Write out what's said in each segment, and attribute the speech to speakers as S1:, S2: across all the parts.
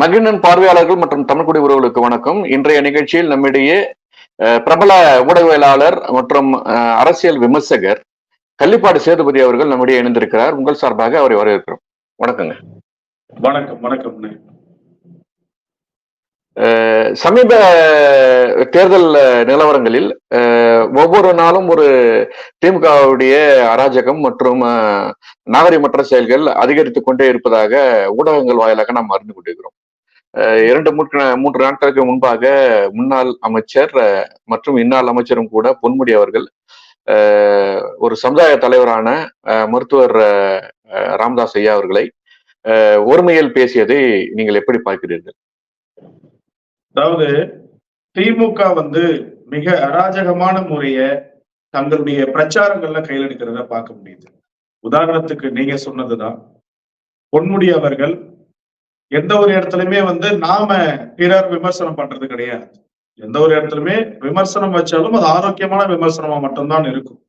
S1: மகிழ்நன் பார்வையாளர்கள் மற்றும் தமிழ்குடி உறவுகளுக்கு வணக்கம். இன்றைய நிகழ்ச்சியில் நம்மிடையே பிரபல ஊடகவியலாளர் மற்றும் அரசியல் விமர்சகர் கள்ளிப்பாடு சேதுபதி அவர்கள் நம்மிடையே இணைந்திருக்கிறார். உங்கள் சார்பாக அவரை வரவேற்கிறோம். வணக்கங்க.
S2: வணக்கம் வணக்கம்.
S1: சமீப தேர்தல் நிலவரங்களில் ஒவ்வொரு நாளும் ஒரு திமுகவுடைய அராஜகம் மற்றும் நாகரிகமற்ற செயல்கள் அதிகரித்துக் கொண்டே இருப்பதாக ஊடகங்கள் வாயிலாக நாம் அறிந்து கொண்டிருக்கிறோம். இரண்டு மூன்று மூன்று நாட்களுக்கு முன்பாக முன்னாள் அமைச்சர் மற்றும் இன்னாள் அமைச்சரும் கூட பொன்முடி அவர்கள் ஒரு சமுதாய தலைவரான அஹ், மருத்துவர் அஹ், ராமதாஸ் ஐயா அவர்களை அஹ், ஒருமையில் பேசியதை நீங்கள் எப்படி பார்க்கிறீர்கள்?
S2: அதாவது திமுக வந்து மிக அராஜகமான முறைய தங்களுடைய பிரச்சாரங்கள்ல கையில் எடுக்கிறத பார்க்க முடியுது. உதாரணத்துக்கு நீங்க சொன்னதுதான். பொன்முடி அவர்கள் எந்த ஒரு இடத்துலயுமே வந்து நாம பிறர் விமர்சனம் பண்றது கிடையாது. எந்த ஒரு இடத்துலயுமே விமர்சனம் வச்சாலும் அது ஆரோக்கியமான விமர்சனமா மட்டும்தான் இருக்கும்.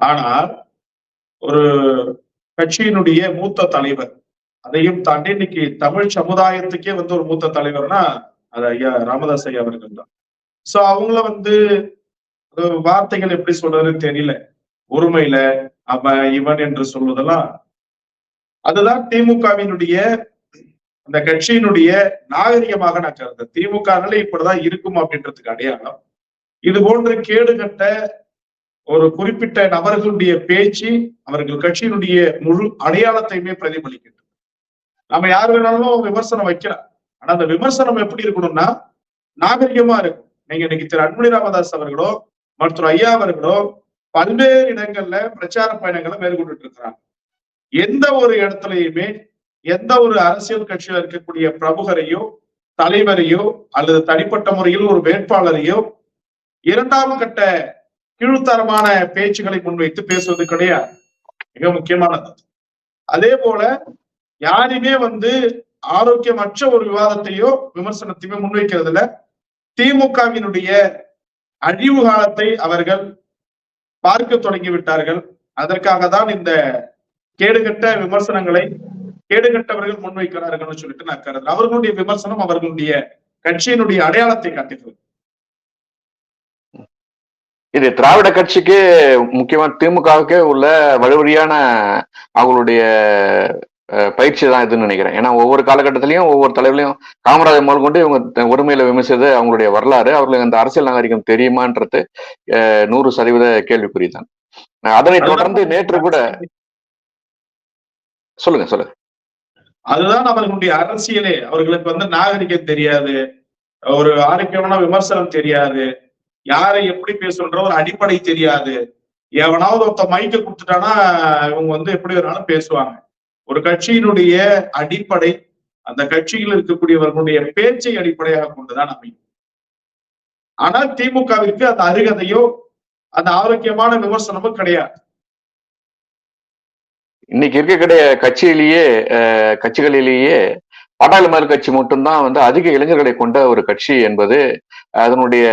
S2: ஆனால் ஒரு கட்சியினுடைய மூத்த தலைவர் அதையும் தாண்டி இன்னைக்கு தமிழ் சமுதாயத்துக்கே வந்து ஒரு மூத்த தலைவர்னா அது ஐயா ராமதாஸ் ஐயா அவர்கள் தான். சோ அவங்கள வந்து வார்த்தைகள் எப்படி சொல்றதுன்னு தெரியல. ஒருமையில அவன் இவன் என்று சொல்வதெல்லாம் அதுதான் திமுகவினுடைய அந்த கட்சியினுடைய நாகரிகமாக நான் கருது திமுகனால இப்படிதான் இருக்கும் அப்படின்றதுக்கு அடையாளம். இது போன்ற கேடுகட்ட ஒரு குறிப்பிட்ட நபர்களுடைய பேச்சு அவர்கள் கட்சியினுடைய முழு அடையாளத்தையுமே பிரதிபலிக்கின்றது. நம்ம யார் வேணாலும் விமர்சனம் வைக்கலாம். ஆனா அந்த விமர்சனம் எப்படி இருக்கணும்னா நாகரிகமா இருக்கும். நீங்க இன்னைக்கு திரு அன்புமணி ராமதாஸ் அவர்களோ மற்றும் ஐயா அவர்களோ பல்வேறு இடங்கள்ல பிரச்சார பயணங்களை மேற்கொண்டுட்டு இருக்கிறாங்க. எந்த ஒரு இடத்துலயுமே எந்த ஒரு அரசியல் கட்சியில இருக்கக்கூடிய பிரமுகரையோ தலைவரையோ அல்லது தனிப்பட்ட முறையில் ஒரு வேட்பாளரையோ இரண்டாம் கட்ட கீழ்த்தரமான பேச்சுகளை முன்வைத்து பேசுவது கிடையாது. மிக முக்கியமானது. அதே போல யாருமே வந்து ஆரோக்கியமற்ற ஒரு விவாதத்தையோ விமர்சனத்தையோ முன்வைக்கிறதுல திமுகவினுடைய அழிவு காலத்தை அவர்கள் பார்க்க தொடங்கி விட்டார்கள். அதற்காக தான் இந்த கேடுகட்ட விமர்சனங்களை கேடுகட்டவர்கள் முன்வைக்கிறார்கள் சொல்லிட்டு நான் கருதுறேன். அவர்களுடைய விமர்சனம் அவர்களுடைய கட்சியினுடைய அடையாளத்தை காட்டுகிறது.
S1: இது திராவிட கட்சிக்கு முக்கியமா திமுகவுக்கே உள்ள வழிவழியான அவங்களுடைய பயிற்சி தான் இதுன்னு நினைக்கிறேன். ஏன்னா ஒவ்வொரு காலகட்டத்திலையும் ஒவ்வொரு தலைவலையும் காமராஜர் முதல் கொண்டு இவங்க ஒருமையில விமர்சித்தது அவங்களுடைய வரலாறு. அவர்களுக்கு அந்த அரசியல் நாகரிகம் தெரியுமான்றது நூறு சதவீத கேள்விக்குறிதான். அதனை தொடர்ந்து நேற்று கூட சொல்லுங்க சொல்லுங்க.
S2: அதுதான் அவர்களுடைய அரசியலே. அவர்களுக்கு வந்து நாகரிகம் தெரியாது. ஒரு ஆரோக்கியமான விமர்சனம் தெரியாது. யாரை எப்படி பேசுன்ற ஒரு அடிப்படை தெரியாது. எவனாவது ஒருத்த மைக்க கொடுத்துட்டானா இவங்க வந்து எப்படி வேணாலும் பேசுவாங்க. ஒரு கட்சியினுடைய அடிப்படை அந்த கட்சியில் இருக்கக்கூடியவர்களுடைய பேச்சை அடிப்படையாக கொண்டுதான் அமையும். ஆனால் திமுகவிற்கு அந்த அருகதையோ அந்த ஆரோக்கியமான விமர்சனமும் கிடையாது.
S1: இன்னைக்கு இருக்கக்கூடிய கட்சியிலேயே கட்சிகளிலேயே பாட்டாளி கட்சி மட்டும்தான் வந்து அதிக இளைஞர்களை கொண்ட ஒரு கட்சி என்பது அதனுடைய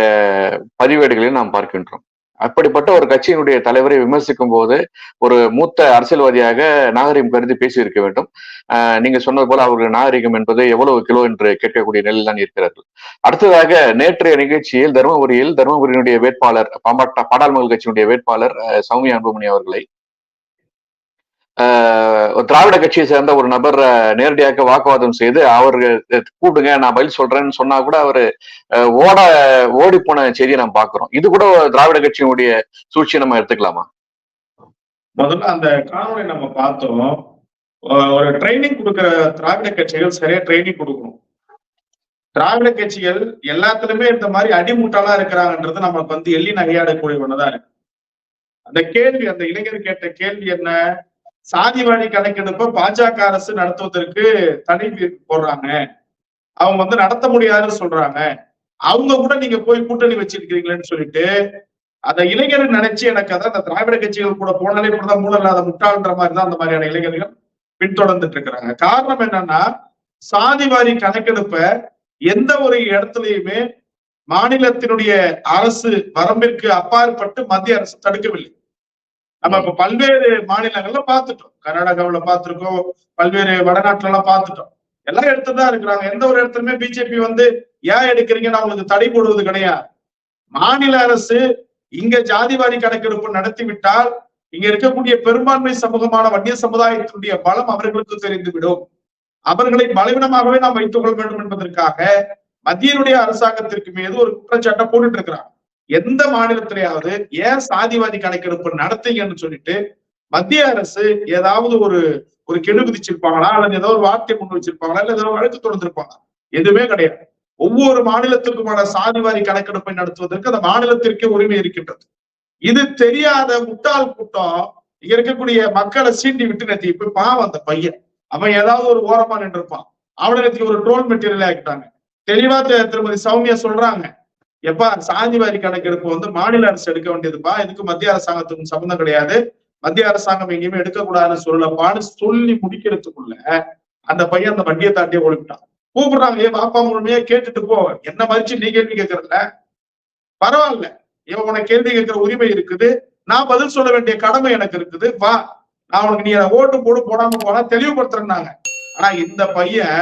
S1: பதிவேடுகளில் நாம் பார்க்கின்றோம். அப்படிப்பட்ட ஒரு கட்சியினுடைய தலைவரை விமர்சிக்கும் போது ஒரு மூத்த அரசியல்வாதியாக நாகரிகம் கருதி பேசியிருக்க வேண்டும். நீங்க சொன்னது போல அவர்கள் நாகரிகம் என்பது எவ்வளவு கிலோ என்று கேட்கக்கூடிய நிலையில் தான் இருக்கிறார்கள். அடுத்ததாக நேற்றைய நிகழ்ச்சியில் தருமபுரியில் தருமபுரியினுடைய வேட்பாளர் பாம்பாட்ட பாடாளுமன்ற கட்சியினுடைய வேட்பாளர் அஹ், சௌமியா அன்புமணி அவர்களை திராவிட கட்சியை சேர்ந்த ஒரு நபர் நேரடியாக வாக்குவாதம் செய்து அவர் கூப்பிடுங்க நான் பதில் சொல்றேன்னு சொன்னா கூட அவர் ஓட ஓடி போன செய்தியை நாம் பாக்குறோம் இது கூட ஒரு திராவிட கட்சியினுடைய சூழ்ச்சியை நம்ம எடுத்துக்கலாமா?
S2: முதல்ல அந்த காணொலி நம்ம பார்த்தோம். ஒரு ட்ரைனிங் கொடுக்குற திராவிட கட்சிகள் சரியா ட்ரைனிங் கொடுக்கணும். திராவிட கட்சிகள் எல்லாத்துலயுமே இந்த மாதிரி அடிமுட்டாளா இருக்கிறாங்கன்றது நமக்கு வந்து எள்ளி நகையாடக்கூடிய ஒண்ணுதான் இருக்கு அந்த கேள்வி அந்த இளைஞர் கேட்ட கேள்வி என்ன? சாதிவாரி கணக்கெடுப்பை பாஜக அரசு நடத்துவதற்கு தடை போடுறாங்க. அவங்க வந்து நடத்த முடியாதுன்னு சொல்றாங்க. அவங்க கூட நீங்க போய் கூட்டணி வச்சிருக்கிறீங்களேன்னு சொல்லிட்டு அந்த இளைஞர்கள் நினைச்சு எனக்கு அதான் அந்த திராவிட கட்சிகள் கூட போனாலே இப்படிதான் மூலம் இல்லாத முட்டாள்ன்ற மாதிரி தான் அந்த மாதிரியான இளைஞர்கள் பின்தொடர்ந்துட்டு இருக்கிறாங்க. காரணம் என்னன்னா சாதிவாரி கணக்கெடுப்ப எந்த ஒரு இடத்துலயுமே மாநிலத்தினுடைய அரசு வரம்பிற்கு அப்பாற்பட்டு மத்திய அரசு தடுக்கவில்லை. நம்ம இப்ப பல்வேறு மாநிலங்கள்ல பார்த்துட்டோம். கர்நாடகாவுல பார்த்திருக்கோம். பல்வேறு வடநாட்டுல எல்லாம் பார்த்துட்டோம் எல்லாம் எடுத்துதான் இருக்கிறாங்க. எந்த ஒரு இடத்துலயுமே பிஜேபி வந்து ஏன் எடுக்கிறீங்கன்னு அவங்களுக்கு தடை போடுவது கிடையாது. மாநில அரசு இங்க ஜாதிவாரி கணக்கெடுப்பு நடத்தி விட்டால் இங்க இருக்கக்கூடிய பெரும்பான்மை சமூகமான வன்னிய சமுதாயத்தினுடைய பலம் அவர்களுக்கு தெரிந்துவிடும். அவர்களை பலவீனமாகவே நாம் வைத்துக் கொள்ள வேண்டும் என்பதற்காக மத்தியனுடைய அரசாங்கத்திற்கு மீது ஒரு குற்றச்சாட்டை போட்டுட்டு இருக்கிறாங்க. எந்த மாநிலத்திலேயாவது ஏன் சாதிவாதி கணக்கெடுப்பு நடத்தீங்கன்னு சொல்லிட்டு மத்திய அரசு ஏதாவது ஒரு ஒரு கெடு விதிச்சிருப்பாங்களா? அல்லது ஏதோ ஒரு வார்த்தை கொண்டு வச்சிருப்பாங்களா? இல்ல ஏதோ வழக்கு தொடர்ந்திருப்பாங்க எதுவுமே கிடையாது. ஒவ்வொரு மாநிலத்திற்குமான சாதிவாரி கணக்கெடுப்பை நடத்துவதற்கு அந்த மாநிலத்திற்கே உரிமை இருக்கின்றது. இது தெரியாத முட்டாள் கூட்டம் இங்க இருக்கக்கூடிய மக்களை சீண்டி விட்டு நேத்தி இப்ப பாவம் அந்த பையன். அவன் ஏதாவது ஒரு ஓரமா நின்றுப்பான். அவனை நேத்தி ஒரு ட்ரோல் மெட்டீரியல் ஆக்கிட்டாங்க. தெளிவா திருமதி சௌமியா சொல்றாங்க. எப்பா சாதிவாரி கணக்கெடுப்பு வந்து மாநில அரசு எடுக்க வேண்டியதுப்பா? இதுக்கு மத்திய அரசாங்கத்துக்கும் சம்மந்தம் கிடையாது. மத்திய அரசாங்கம் எங்கேயுமே எடுக்கக்கூடாதுன்னு சொல்லப்பான்னு சொல்லி முடிக்கிறதுக்குள்ள அந்த பையன் அந்த வண்டியை தாண்டியே ஓடிவிட்டான். கூப்பிடுறாங்க ஏன் பாப்பா முழுமையா கேட்டுட்டு போ. என்ன மதிச்சு நீ கேள்வி கேட்கறல பரவாயில்ல. இவன் உனக்கு கேள்வி கேட்கிற உரிமை இருக்குது. நான் பதில் சொல்ல வேண்டிய கடமை எனக்கு இருக்குது. வா. நான் உனக்கு நீ அதை ஓட்டு போடு போடாம போனா தெளிவுபடுத்துறேன்னாங்க. ஆனா இந்த பையன்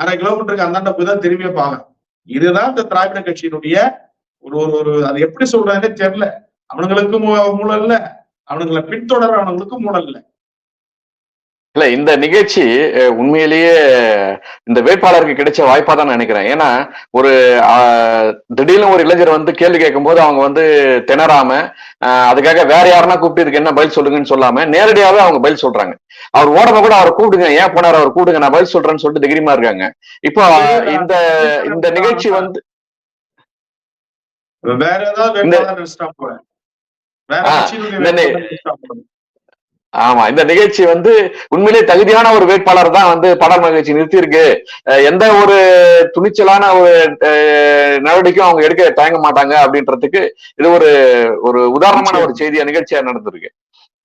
S2: அரை கிலோமீட்டருக்கு அந்தாண்ட போய் தான் திரும்பியே பாவேன் இதுதான் இந்த திராவிட கட்சியினுடைய ஒரு ஒரு ஒரு அது எப்படி சொல்றதுன்னே தெரியல. அவனுங்களுக்கு மூ- மூளை இல்ல. அவனுங்களை பின்தொடர மூலம் இல்லை.
S1: இல்ல இந்த நிகழ்ச்சி உண்மையிலேயே இந்த வேட்பாளருக்கு கிடைச்ச வாய்ப்பா தான் நினைக்கிறேன். ஏன்னா ஒரு திடீர்னு ஒரு இளைஞர் வந்து கேள்வி கேட்கும்போது அவங்க வந்து திணறாம அதுக்காக வேற யாருன்னா கூப்பிட்டு இதுக்கு என்ன பதில் சொல்லுங்கன்னு சொல்லாம நேரடியாவே அவங்க பதில் சொல்றாங்க. அவர் ஓடம கூட அவரை கூப்பிடுங்க ஏன் போனார் அவர் கூப்பிடுங்க நான் பதில் சொல்றேன்னு சொல்லிட்டு தைரியமா இருக்காங்க. இப்போ இந்த இந்த நிகழ்ச்சி வந்து
S2: வேற ஏதாவது
S1: ஆமா இந்த நிகழ்ச்சி வந்து உண்மையிலேயே தகுதியான ஒரு வேட்பாளர் தான் வந்து பாடல் நிகழ்ச்சி நிறுத்தியிருக்கு. எந்த ஒரு துணிச்சலான ஒரு நடவடிக்கையும் அவங்க எடுக்க தயங்க மாட்டாங்க அப்படின்றதுக்கு இது ஒரு ஒரு உதாரணமான ஒரு செய்தியா நிகழ்ச்சியா நடந்திருக்கு.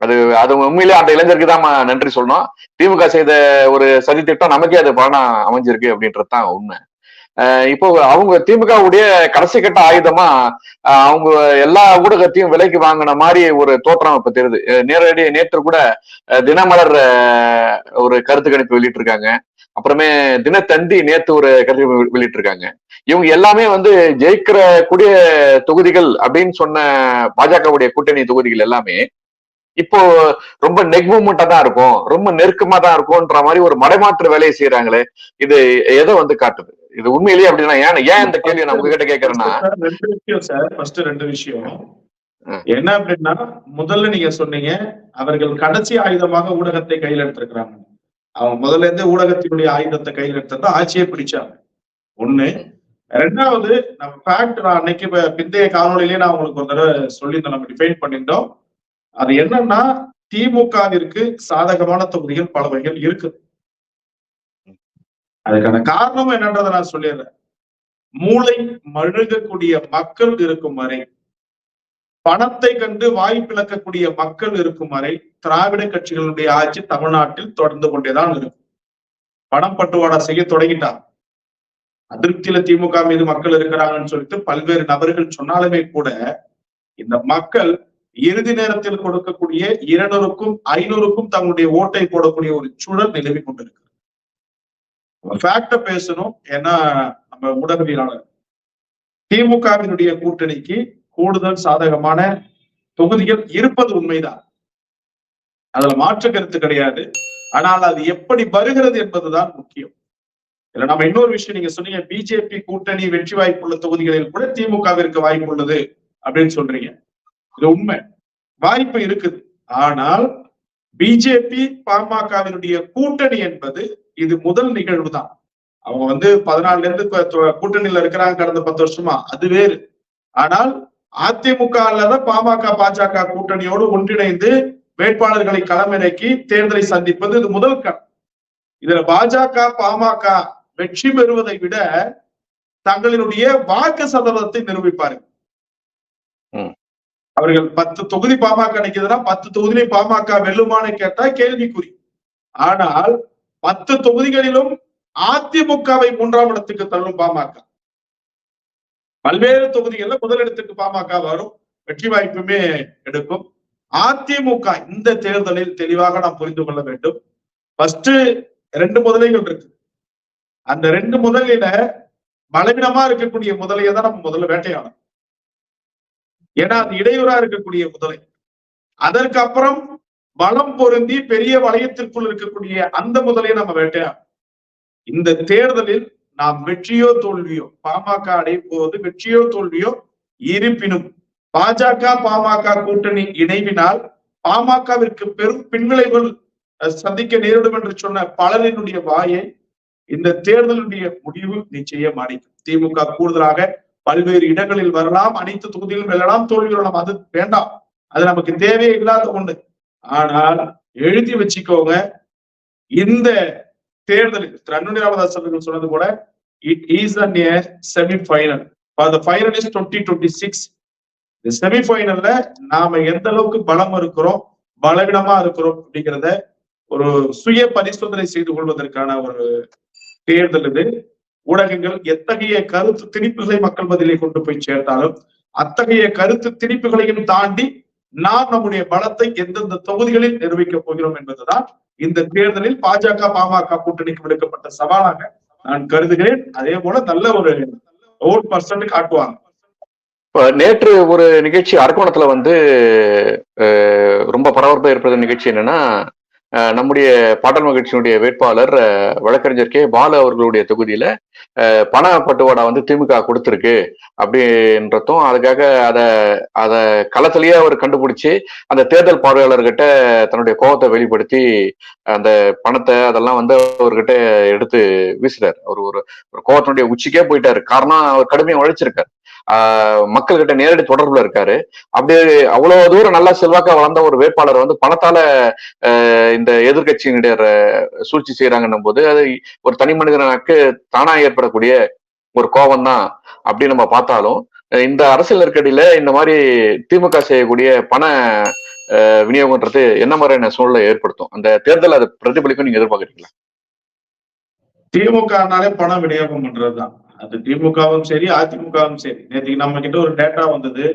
S1: அது அது உண்மையிலேயே அந்த இளைஞருக்கு தான் நன்றி சொல்லணும். திமுக செய்த ஒரு சதி திட்டம் நமக்கே அது பலனா அமைஞ்சிருக்கு அப்படின்றது தான் உண்மை. இப்போ அவங்க திமுகவுடைய கடைசி கட்ட ஆயுதமா அவங்க எல்லா ஊடகத்தையும் விலைக்கு வாங்கின மாதிரி ஒரு தோற்றம் இப்ப தெரியுது. நேரடி நேற்று கூட தினமலர் ஒரு கருத்து கணிப்பு வெளியிட்டிருக்காங்க. அப்புறமே தினத்தந்தி நேத்து ஒரு கருத்து வெளியிட்டு வெளியிட்டிருக்காங்க. இவங்க எல்லாமே வந்து ஜெயிக்கிற கூடிய தொகுதிகள் அப்படின்னு சொன்ன பாஜகவுடைய கூட்டணி தொகுதிகள் எல்லாமே இப்போ ரொம்ப நெக் மூமெண்டா தான் இருக்கும். ரொம்ப நெருக்கமா தான் இருக்கும்ன்ற மாதிரி ஒரு மடைமாற்று வேலையை செய்யறாங்களே இது எதை வந்து காட்டுது? இது உண்மையிலேயே அப்படின்னா ஏன் ஏன் இந்த கேள்வி நான் உங்ககிட்ட கேட்கறேன்னா?
S2: சார், ரெண்டு விஷயம் சார் ஃபர்ஸ்ட் ரெண்டு விஷயம். என்ன அப்படின்னா முதல்ல நீங்க சொன்னீங்க அவர்கள் கடைசி ஆயுதமாக ஊடகத்தை கையில் எடுத்திருக்கிறாங்க. அவங்க முதல்ல இருந்தே ஊடகத்தினுடைய ஆயுதத்தை கையில் எடுத்தா ஆட்சியை பிடிச்சாங்க. ஒண்ணு. ரெண்டாவது நம்ம ஃபேக்ட் நான் அன்னைக்கு பிந்தைய காணொலியிலே நான் உங்களுக்கு ஒரு தடவை சொல்லியிருந்தோம் நம்ம டிஃபைன் பண்ணியிருந்தோம். அது என்னன்னா திமுகவிற்கு சாதகமான தொகுதிகள் பல வகைகள் இருக்கு. அதுக்கான காரணம் என்னன்றதை நான் சொல்லிடுறேன். மூளை மழுகக்கூடிய மக்கள் இருக்கும் வரை பணத்தை கண்டு வாய் பிளக்கக்கூடிய மக்கள் இருக்கும் வரை திராவிட கட்சிகளுடைய ஆட்சி தமிழ்நாட்டில் தொடர்ந்து கொண்டேதான் இருக்கும். பணம் பட்டுவாடா செய்ய தொடங்கிட்டான் அதிருப்தியில திமுக மீது மக்கள் இருக்கிறாங்கன்னு சொல்லிட்டு பல்வேறு நபர்கள் சொன்னாலுமே கூட இந்த மக்கள் இறுதி நேரத்தில் கொடுக்கக்கூடிய இருநூறுக்கும் ஐநூறுக்கும் தங்களுடைய ஓட்டை போடக்கூடிய ஒரு சூழல் நிலவி கொண்டிருக்கு. ஃபேக்ட பேசணும். ஏன்னா நம்ம ஊடகவியலாளர். திமுகவினுடைய கூட்டணிக்கு கூடுதல் சாதகமான தொகுதிகள் இருப்பது உண்மைதான். அதுல மாற்று கருத்து கிடையாது. ஆனால் அது எப்படி வருகிறது என்பதுதான் முக்கியம். இதுல நம்ம இன்னொரு விஷயம் நீங்க சொன்னீங்க பிஜேபி கூட்டணி வெற்றி வாய்ப்புள்ள தொகுதிகளில் கூட திமுகவிற்கு வாய்ப்பு உள்ளது அப்படின்னு சொல்றீங்க. இது உண்மை. வாய்ப்பு இருக்குது. ஆனால் பிஜேபி பாமகவினுடைய கூட்டணி என்பது இது முதல் நிகழ்வு தான் அவங்க வந்து பதினாலுல இருந்து கூட்டணியில இருக்கிறாங்க கடந்த பத்து வருஷமா. அது வேறு. ஆனால் அதிமுக அல்லாத பாமக பாஜக கூட்டணியோடு ஒன்றிணைந்து வேட்பாளர்களை களமிறக்கி தேர்தலை சந்திப்பது இது முதல் கண் இதுல பாஜக பாமக வெற்றி பெறுவதை விட தங்களினுடைய வாக்கு சதவீதத்தை நிரூபிப்பார்கள். அவர்கள் பத்து தொகுதி பாமக நிக்குதுன்னா பத்து தொகுதியிலும் பாமக வெல்லுமான்னு கேட்டா கேள்விக்குறி. ஆனால் பத்து தொகுதிகளிலும் அதிமுகவை மூன்றாம் இடத்துக்கு தள்ளும் பாமக. பல்வேறு தொகுதிகளில் முதலிடத்துக்கு பாமக வரும். வெற்றி வாய்ப்புமே எடுக்கும். அதிமுக இந்த தேர்தலில் தெளிவாக நாம் புரிந்து கொள்ள வேண்டும். ஃபர்ஸ்ட் ரெண்டு முதலைகள் இருக்கு. அந்த ரெண்டு முதலையில பலவீனமா இருக்கக்கூடிய முதலையை தான் நம்ம முதல்ல வேட்டையாடணும். ஏன்னா அது இடையூறா இருக்கக்கூடிய முதலை. அதற்கு அப்புறம் பலம் பொருந்தி பெரிய வளையத்திற்குள் இருக்கக்கூடிய அந்த முதலையை நம்ம வேட்டையா இந்த தேர்தலில் நாம் வெற்றியோ தோல்வியோ பாமக அடையும் போது வெற்றியோ தோல்வியோ இருப்பினும் பாஜக பாமக கூட்டணி இணைவினால் பாமகவிற்கு பெரும் பின்விளைவுகள் அஹ், சந்திக்க நேரிடும் என்று சொன்ன பலரினுடைய வாயை இந்த தேர்தலுடைய முடிவு நிச்சயம் அடைக்கும் திமுக கூடுதலாக பல்வேறு இடங்களில் வரலாம் அனைத்து தொகுதியிலும் வெல்லலாம் தோல்வி வரலாம் அது வேண்டாம். அது நமக்கு தேவையே இல்லாத ஒண்ணு. ஆனால் எழுதி வச்சுக்கோங்க. இந்த தேர்தலுக்கு திரு ராமதாஸ் அவர்கள் சொன்னது போல it is an semi final for the final is twenty twenty six இந்த செமி ஃபைனல்ல நாம எந்த அளவுக்கு பலம் இருக்கிறோம் பலவீனமா இருக்கிறோம் அப்படிங்கிறத ஒரு சுய பரிசோதனை செய்து கொள்வதற்கான ஒரு தேர்தல் இது. ஊடகங்கள் எத்தகைய கருத்து திணிப்புகளை மக்கள் பதிலை கொண்டு போய் சேர்த்தாலும் அத்தகைய கருத்து திணிப்புகளையும் தாண்டி நாம் நம்முடைய பலத்தை எந்தெந்த தொகுதிகளில் நிரூபிக்கப் போகிறோம் என்பதுதான் இந்த தேர்தலில் பாஜக பாமக கூட்டணிக்கு விடுக்கப்பட்ட சவாலாக நான் கருதுகிறேன். அதே போல நல்ல ஒரு ஓட் பர்சன்ட் காட்டுவாங்க.
S1: நேற்று ஒரு நிகழ்ச்சி அரக்கோணத்துல வந்து ரொம்ப பரபரப்பா இருப்பது நிகழ்ச்சி என்னன்னா நம்முடைய பாடல் மகிழ்ச்சியினுடைய வேட்பாளர் வழக்கறிஞர் கே. பாலு அவர்களுடைய தொகுதியில பண பட்டுவாடா வந்து திமுக கொடுத்துருக்கு அப்படின்றதும் அதுக்காக அதை அதை களத்திலேயே அவர் கண்டுபிடிச்சு அந்த தேர்தல் பார்வையாளர்கிட்ட தன்னுடைய கோபத்தை வெளிப்படுத்தி அந்த பணத்தை அதெல்லாம் வந்து அவர்கிட்ட எடுத்து வீசுறாரு அவர் ஒரு ஒரு கோபத்தினுடைய உச்சிக்கே போயிட்டாரு. காரணம் அவர் கடுமையாக உழைச்சிருக்காரு. மக்கள்கிட்ட நேரடி தொடர்புல இருக்காரு. அப்படியே அவ்வளவு தூரம் நல்லா செல்வாக்கா வளர்ந்த ஒரு வேட்பாளர் வந்து பணத்தால இந்த எதிர்கட்சியினுடைய சூழ்ச்சி செய்யறாங்கன்னும் போது அது ஒரு தனி மனிதனுக்கு தானா ஏற்படக்கூடிய ஒரு கோபம் தான் அப்படின்னு நம்ம பார்த்தாலும் இந்த அரசியல் நெருக்கடியில இந்த மாதிரி திமுக செய்யக்கூடிய பண விநியோகம்ன்றது என்ன மாதிரியான சூழ்நிலை ஏற்படுத்தும்? அந்த தேர்தல் அது பிரதிபலிக்கும் நீங்க எதிர்பார்க்குறீங்களா?
S2: திமுகனாலே பணம் விநியோகம் பண்றதுதான் அது திமுகவும் சரி அதிமுகவும் சரி. நேற்றுக்கு நம்ம கிட்ட ஒரு டேட்டா வந்தது.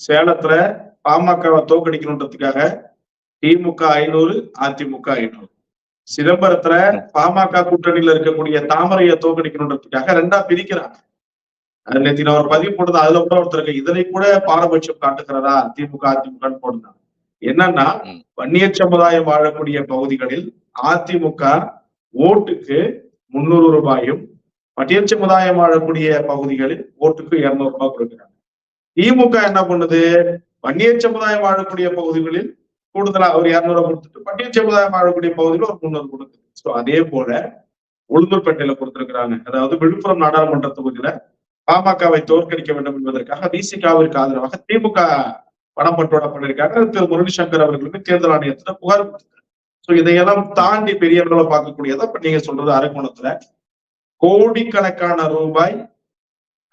S2: சேலத்துல பாமகவை தோக்கடிக்கணுன்றதுக்காக திமுக ஐநூறு அதிமுக ஐநூறு. சிதம்பரத்துல பாமக கூட்டணியில இருக்கக்கூடிய தாமரையை தோக்கடிக்கணுன்றதுக்காக ரெண்டா பிரிக்கிறாங்க. அது நேற்று நான் ஒரு பதிவு போட்டது அதுல கூட ஒருத்தருக்கு இதனை கூட பாரபட்சம் காட்டுகிறதா? திமுக அதிமுக போட்டிருந்தாங்க. என்னன்னா. வன்னியர் சமுதாயம் வாழக்கூடிய பகுதிகளில் அதிமுக ஓட்டுக்கு முன்னூறு ரூபாயும் பட்டியல் சமுதாயம் வாழக்கூடிய பகுதிகளில் ஓட்டுக்கு இருநூறு ரூபாய் கொடுக்குறாங்க. திமுக என்ன பண்ணுது? வன்னியர் சமுதாயம் வாழக்கூடிய பகுதிகளில் கூடுதலா ஒரு இரநூறு கொடுத்துட்டு பட்டியல் சமுதாயம் வாழக்கூடிய பகுதியில் ஒரு முன்னூறு கொடுக்குது. ஸோ அதே போல உளுந்தூர்பேட்டையில கொடுத்திருக்கிறாங்க. அதாவது விழுப்புரம் நாடாளுமன்ற தொகுதியில பாமகவை தோற்கடிக்க வேண்டும் என்பதற்காக விசிகாவிற்கு ஆதரவாக திமுக பணம் பட்டோட பண்ணிருக்காங்க திரு முரளி சங்கர் அவர்களுக்கு தேர்தல் ஆணையத்துல புகார் கொடுத்திருக்காங்க. ஸோ இதையெல்லாம் தாண்டி பெரியவர்களை அளவுல பார்க்கக்கூடியதா இப்ப நீங்க சொல்றது அரக்கோணத்துல கோடிக்கணக்கான ரூபாய்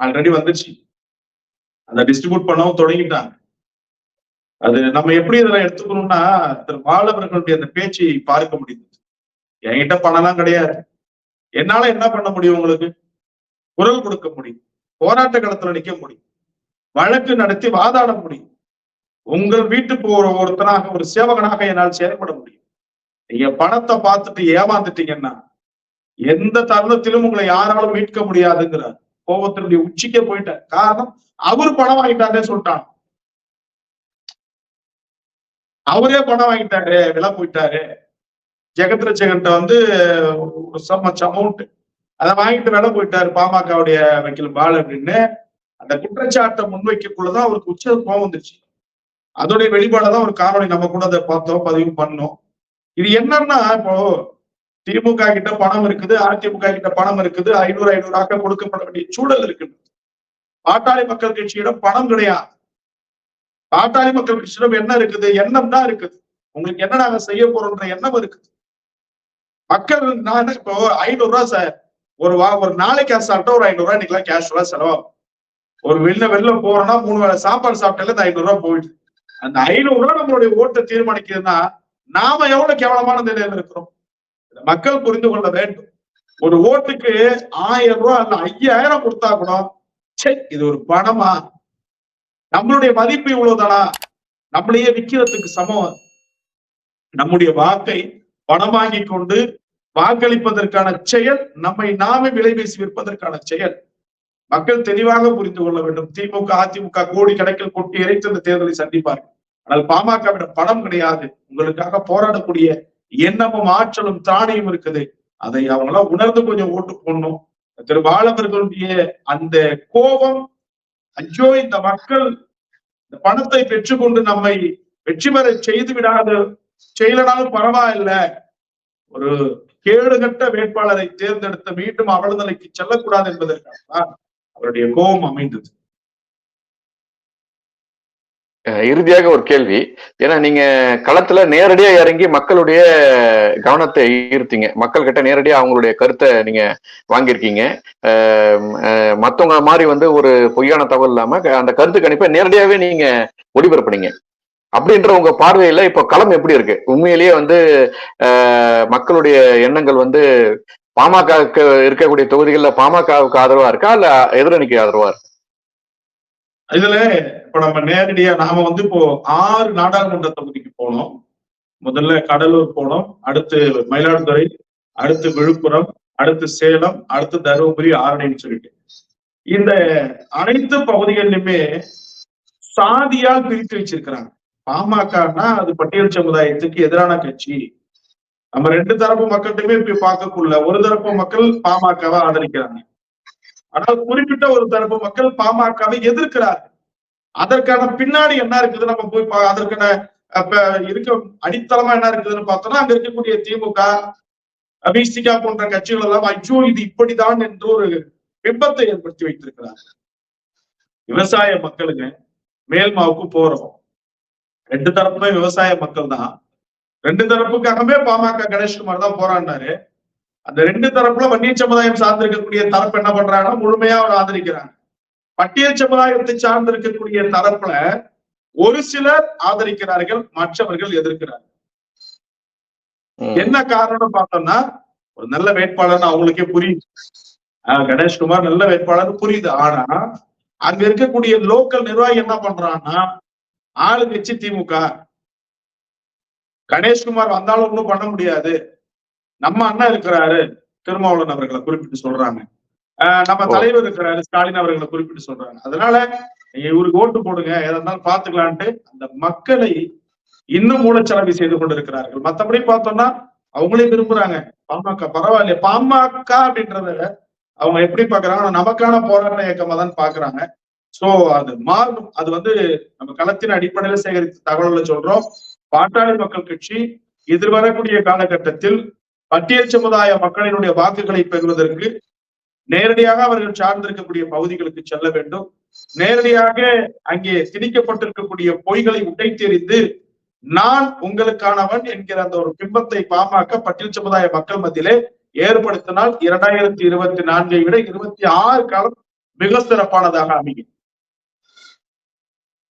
S2: ஆல்ரெடி வந்துச்சு. அதை டிஸ்ட்ரிபியூட் பண்ணவும் தொடங்கிட்டாங்க. அது நம்ம எப்படி இதெல்லாம் எடுத்துக்கணும்னா திரு மாணவர்களுடைய அந்த பேச்சை பார்க்க முடியுது என்கிட்ட பணம்லாம் கிடையாது. என்னால என்ன பண்ண முடியும் உங்களுக்கு? குரல் கொடுக்க முடியும். போராட்ட களத்துல நிக்க முடியும். வழக்கு நடத்தி வாதாட முடியும். உங்கள் வீட்டுக்கு ஒரு ஒருத்தனாக ஒரு சேவகனாக என்னால் செயல்பட முடியும். நீங்க பணத்தை பார்த்துட்டு ஏமாந்துட்டீங்கன்னா எந்த தருணத்திலும் உங்களை யாராலும் மீட்க முடியாதுங்கிறார். கோபத்தினுடைய உச்சிக்கே போயிட்டார். காரணம் அவர் பணம் வாங்கிட்டாரே சொல்லிட்டான். அவரே பணம் வாங்கிட்டாரு விலை போயிட்டாரு. ஜெகத் ரச்சகன்ட்ட வந்து ஒரு சம்மச் அமௌண்ட் அதை வாங்கிட்டு விலை போயிட்டாரு பாமகவுடைய வக்கீல் பால் அப்படின்னு. அந்த குற்றச்சாட்டை முன்வைக்கக்குள்ளதான் அவருக்கு உச்ச கோவம் வந்துச்சு அதோடைய வெளிப்பாடதான் ஒரு காணொலி நம்ம கூட அதை பார்த்தோம் பதிவு பண்ணோம். இது என்னன்னா இப்போ திமுக கிட்ட பணம் இருக்குது அதிமுக கிட்ட பணம் இருக்குது ஐநூறு ஐநூறாக கொடுக்கப்பட வேண்டிய சூழல் இருக்குது. பாட்டாளி மக்கள் கட்சியிடம் பணம் கிடையாது. பாட்டாளி மக்கள் கட்சியிடம் என்ன இருக்குது எண்ணம் தான் இருக்குது. உங்களுக்கு என்ன நாங்க செய்ய போறோம்ன்ற எண்ணம் இருக்குது. மக்கள் நான் இப்போ ஐநூறு ரூபா சார். ஒரு வா ஒரு நாளைக்கு அசால்ட்டா ஒரு ஐநூறு ரூபா இன்னைக்கு கேஷுவலா செலவாகும். ஒரு வெளில வெளில போறோம்னா மூணு வேளை சாப்பாடு சாப்பிட்டால இந்த ஐநூறு ரூபா போயிடுது. அந்த ஐநூறு ரூபா நம்மளுடைய ஓட்டை தீர்மானிக்குதுன்னா நாம எவ்வளவு கேவலமான நிலையில இருக்கிறோம்? மக்கள் புரிந்து கொள்ள வேண்டும். ஒரு ஓட்டுக்கு ஆயிரம் ரூபாய் அல்ல ஐயாயிரம் கொடுத்தா கூட சே இது ஒரு பணமா? நம்மளுடைய மதிப்பு இவ்வளவுதானா? நம்மளையே விற்கிறதுக்கு சமம். நம்முடைய வாக்கை பணமாக்கி கொண்டு வாக்களிப்பதற்கான செயல் நம்மை நாமே விலை பேசி விற்பதற்கான செயல். மக்கள் தெளிவாக புரிந்து கொள்ள வேண்டும். திமுக அதிமுக கோடி கணக்கில் கொட்டி இறைத்து இந்த தேர்தலை சந்திப்பார்கள். ஆனால் பாமகவிடம் பணம் கிடையாது. உங்களுக்காக போராடக்கூடிய எண்ணமும் ஆற்றலும் திராணியும் இருக்குது. அதை அவங்களாம் உணர்ந்து கொஞ்சம் ஓட்டு போடணும். திரு பாலவர்களுடைய அந்த கோபம் ஐயோ இந்த மக்கள் இந்த பணத்தை பெற்றுக்கொண்டு நம்மை வெற்றி பெற செய்து விடாத செய்யலனாலும் பரவாயில்ல. ஒரு கேடுகட்ட வேட்பாளரை தேர்ந்தெடுத்து மீண்டும் அவலநிலைக்கு செல்லக்கூடாது என்பதற்காக தான் அவருடைய கோபம் அமைந்தது.
S1: இறுதியாக ஒரு கேள்வி. ஏன்னா நீங்க களத்துல நேரடியா இறங்கி மக்களுடைய கவனத்தை ஈர்த்தீங்க. மக்கள் கிட்ட நேரடியா அவங்களுடைய கருத்தை நீங்க வாங்கியிருக்கீங்க. மத்தவங்க மாதிரி வந்து ஒரு பொய்யான தகவல் இல்லாம அந்த கருத்து கணிப்பை நேரடியாவே நீங்க ஒளிபரப்புனீங்க. அப்படின்ற உங்க பார்வையில இப்ப களம் எப்படி இருக்கு? உண்மையிலேயே வந்து மக்களுடைய எண்ணங்கள் வந்து பாமக இருக்கக்கூடிய தொகுதிகளில் பாமகவுக்கு ஆதரவா இருக்கா? இல்ல எதிரணிக்கு ஆதரவா இருக்கா?
S2: இதுல இப்ப நம்ம நேரடியா நாம வந்து இப்போ ஆறு நாடாளுமன்ற தொகுதிக்கு போனோம். முதல்ல கடலூர் போனோம் அடுத்து மயிலாடுதுறை அடுத்து விழுப்புரம் அடுத்து சேலம் அடுத்து தருமபுரி ஆரணின்னு சொல்லிட்டு. இந்த அனைத்து பகுதிகளிலுமே சாதியா பிரித்து வச்சிருக்கிறாங்க. பாமகனா அது பட்டியல் சமுதாயத்துக்கு எதிரான கட்சி. நம்ம ரெண்டு தரப்பு மக்கள்கிட்டயுமே இப்படி பார்க்கக்குள்ள ஒரு தரப்பு மக்கள் பாமகவை ஆதரிக்கிறாங்க. ஆனால் குறிப்பிட்ட ஒரு தரப்பு மக்கள் பாமகவை எதிர்க்கிறார்கள். அதற்கான பின்னாடி என்ன இருக்குது? நம்ம போய் பா- அதற்கான அப்ப இருக்க அடித்தளமா என்ன இருக்குதுன்னு பார்த்தோம்னா அங்க இருக்கக்கூடிய திமுக விசிகா போன்ற கட்சிகள் எல்லாம் ஐயோ இது இப்படிதான் என்று ஒரு பிம்பத்தை ஏற்படுத்தி வைத்திருக்கிறார் விவசாய மக்களுங்க மேல்மாவுக்கு போறோம். ரெண்டு தரப்புமே விவசாய மக்கள் தான் ரெண்டு தரப்புக்காகவே பாமக கணேஷ்குமார் தான் போராடினாரு. அந்த ரெண்டு தரப்புல வன்னிய சமுதாயம் சார்ந்திருக்கக்கூடிய தரப்பு என்ன பண்றாங்கன்னா முழுமையா அவர் ஆதரிக்கிறாங்க. பட்டியல் சமுதாயத்தை சார்ந்திருக்கக்கூடிய தரப்புல ஒரு சிலர் ஆதரிக்கிறார்கள் மற்றவர்கள் எதிர்க்கிறார்கள். என்ன காரணம் பார்த்தோம்னா ஒரு நல்ல வேட்பாளர்னு அவங்களுக்கே புரியுது. ஆஹ் கணேஷ்குமார் நல்ல வேட்பாளர் புரியுது. ஆனா அங்க இருக்கக்கூடிய லோக்கல் நிர்வாகி என்ன பண்றான்னா ஆளுங்கட்சி திமுக. கணேஷ்குமார் வந்தாலும் ஒண்ணும் பண்ண முடியாது. நம்ம அண்ணன் இருக்கிறாரு திருமாவளவன் அவர்களை குறிப்பிட்டு சொல்றாங்க. நம்ம. தலைவர் இருக்கிறாரு ஸ்டாலின் அவர்களை குறிப்பிட்டு சொல்றாங்க. அதனால இவருக்கு ஓட்டு போடுங்க எதா இருந்தாலும் பாத்துக்கலான்ட்டு அந்த மக்களை இன்னும் மூலச்சலவை செய்து கொண்டிருக்கிறார்கள். மத்தபடி பார்த்தோம்னா அவங்களே விரும்புறாங்க. பாமக பரவாயில்லையே. பாமக அப்படின்றத அவங்க எப்படி பாக்குறாங்க? நமக்கான போராட்ட இயக்கமா தான் பாக்குறாங்க. சோ அது மாறும். அது வந்து நம்ம களத்தின் அடிப்படையில சேகரித்த தகவல்களை சொல்றோம். பாட்டாளி மக்கள் கட்சி எதிர்வரக்கூடிய காலகட்டத்தில் பட்டியல் சமுதாய மக்களினுடைய வாக்குகளை பெறுவதற்கு நேரடியாக அவர்கள் சார்ந்திருக்கக்கூடிய பகுதிகளுக்கு செல்ல வேண்டும். நேரடியாக அங்கே திணிக்கப்பட்டிருக்கக்கூடிய பொய்களை உடைத்தெறிந்து நான் உங்களுக்கானவன் என்கிற அந்த ஒரு பிம்பத்தை பாமக பட்டியல் சமுதாய மக்கள் மத்தியிலே ஏற்படுத்தினால் இரண்டாயிரத்தி இருபத்தி நான்கை விட இருபத்தி ஆறு காலம் மிக சிறப்பானதாக அமையும்.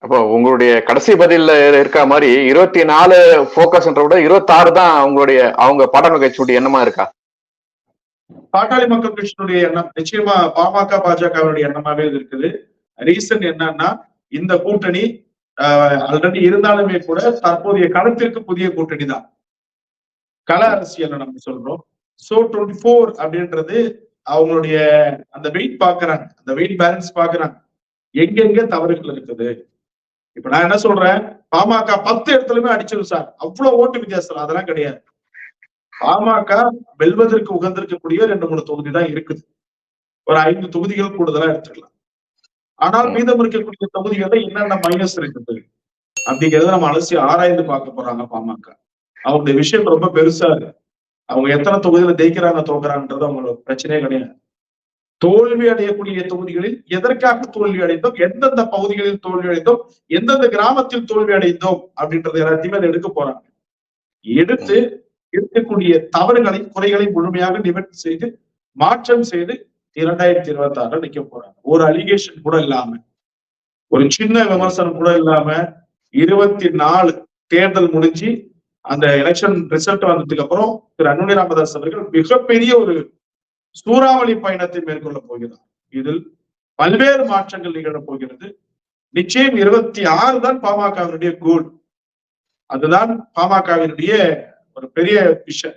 S1: அப்போ உங்களுடைய கடைசி பதில்ல இருக்க மாதிரி இருபத்தி நாலு போக்கஸ்ன்ற விட இருபத்தி ஆறு தான் அவங்களுடைய அவங்க பாட்டாளி கட்சியுடைய எண்ணமா இருக்கா?
S2: பாட்டாளி மக்கள் கட்சியினுடைய எண்ணம் நிச்சயமா பாமக பாஜகவினுடைய எண்ணமாவே இது இருக்குது. ரீசன் என்னன்னா இந்த கூட்டணி ஆல்ரெடி இருந்தாலுமே கூட தற்போதைய களத்திற்கு புதிய கூட்டணி தான். கள அரசியல் நம்ம சொல்றோம். சோ டுவெண்ட்டி ஃபோர் அப்படின்றது அவங்களுடைய அந்த வெயிட் பாக்குறாங்க. அந்த வெயிட் பேலன்ஸ் பாக்குறாங்க. எங்கெங்க தவறுகள் இருக்குது? இப்ப நான் என்ன சொல்றேன்? பாமக பத்து இடத்துலயுமே அடிச்சிடும் சார். அவ்வளவு ஓட்டு வித்தியாசம் அதெல்லாம் கிடையாது. பாமக வெல்வதற்கு உகந்திருக்கக்கூடிய ரெண்டு மூணு தொகுதி தான் இருக்குது. ஒரு ஐந்து தொகுதிகள் கூடுதலா எடுத்துக்கலாம். ஆனால் மீதம் இருக்கக்கூடிய தொகுதிகள்ல என்னென்ன மைனஸ் இருக்குது? அப்படிங்கறத நம்ம அலசி ஆராய்ந்து பார்க்க போறாங்க பாமக. அவங்களுடைய விஷயம் ரொம்ப பெருசா இருக்கு. அவங்க எத்தனை தொகுதியில ஜெயிக்கிறாங்க தோக்குறாங்கன்றது அவங்களோட பிரச்சனையே கிடையாது. தோல்வி அடையக்கூடிய தொகுதிகளில் எதற்காக தோல்வி அடைந்தோம்? எந்தெந்த பகுதிகளில் தோல்வி அடைந்தோம்? எந்தெந்த கிராமத்தில் தோல்வி அடைந்தோம்? அப்படின்றது எல்லாத்தையுமே அதை எடுக்க போறாங்க. எடுத்து இருக்கக்கூடிய தவறுகளை குறைகளை முழுமையாக நிவர்த்தி செய்து மாற்றம் செய்து இரண்டாயிரத்தி இருபத்தி ஆறுல நிக்க போறாங்க. ஒரு அலிகேஷன் கூட இல்லாம ஒரு சின்ன விமர்சனம் கூட இல்லாம இருபத்தி நாலு தேர்தல் முடிஞ்சு அந்த எலெக்ஷன் ரிசல்ட் வந்ததுக்கு அப்புறம் திரு அன்புமணி ராமதாஸ் அவர்கள் மிகப்பெரிய ஒரு சூறாவளி பயணத்தை மேற்கொள்ள போகிறார். இதில் பல்வேறு மாற்றங்கள் நிகழப் போகிறது. நிச்சயம் இருபத்தி ஆறு தான் பாமகவினுடைய கோல் அதுதான் பாமகவினுடைய ஒரு பெரிய விஷயம்.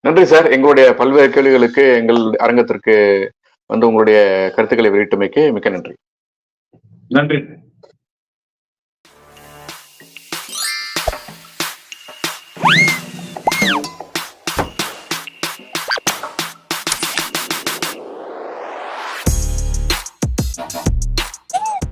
S1: நன்றி சார். எங்களுடைய பல்வேறு கேள்விகளுக்கு எங்கள் அரங்கத்திற்கு வந்து உங்களுடைய கருத்துக்களை வெளியிட்டமைக்கு மிக்க நன்றி.
S2: நன்றி.